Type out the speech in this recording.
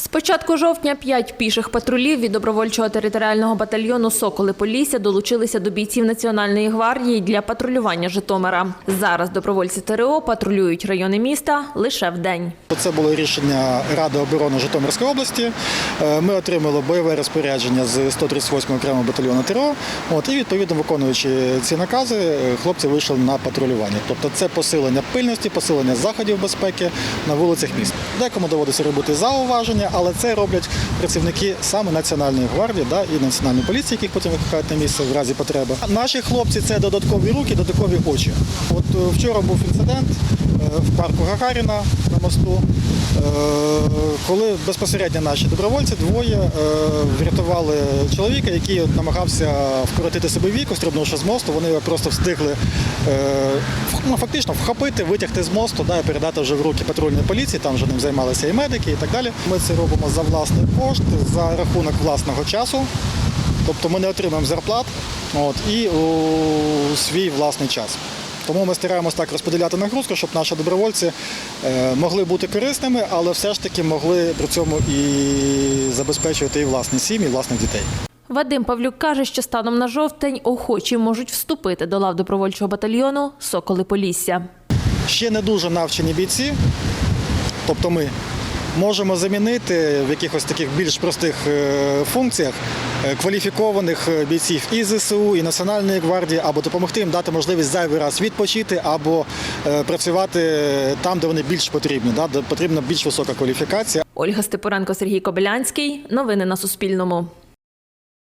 З початку жовтня п'ять піших патрулів від добровольчого територіального батальйону Соколи Полісся долучилися до бійців Національної гвардії для патрулювання Житомира. Зараз добровольці ТРО патрулюють райони міста лише вдень. Це було рішення Ради оборони Житомирської області. Е, Ми отримали бойове розпорядження з 138 окремого батальйону ТРО. От, і відповідно виконуючи ці накази, е, хлопці вийшли на патрулювання. Тобто це посилення пильності, посилення заходів безпеки на вулицях міста. Декому доводиться робити зауваження, але це роблять працівники саме Національної гвардії да, і національної поліції, яких потім викликають на місце в разі потреби. Наші хлопці це додаткові руки, додаткові очі. От е, вчора був інцидент е, в парку Гагаріна на мосту. Коли безпосередньо наші добровольці двоє е, врятували чоловіка, який намагався вкоротити себе віку, стрибнувши з мосту, вони його просто встигли е, ну, фактично вхопити, витягти з мосту да, і передати вже в руки патрульної поліції, там вже ним займалися і медики, і так далі. Ми це робимо за власний кошт, за рахунок власного часу. Тобто ми не отримуємо зарплат от, і у свій власний час. Тому ми стараємось так розподіляти нагрузку, щоб наші добровольці е, могли бути корисними, але все ж таки могли при цьому і забезпечувати і власні сім'ї, і власних дітей. Вадим Павлюк каже, що станом на жовтень охочі можуть вступити до лав добровольчого батальйону Соколи Полісся. Ще не дуже навчені бійці, тобто ми можемо замінити в якихось таких більш простих е, функціях е, кваліфікованих е, бійців і ЗСУ, і Національної гвардії, або допомогти їм дати можливість зайвий раз відпочити, або працювати там, де вони більш потрібні, де потрібна більш висока кваліфікація. Ольга Степуренко, Сергій Кобилянський. Новини на Суспільному.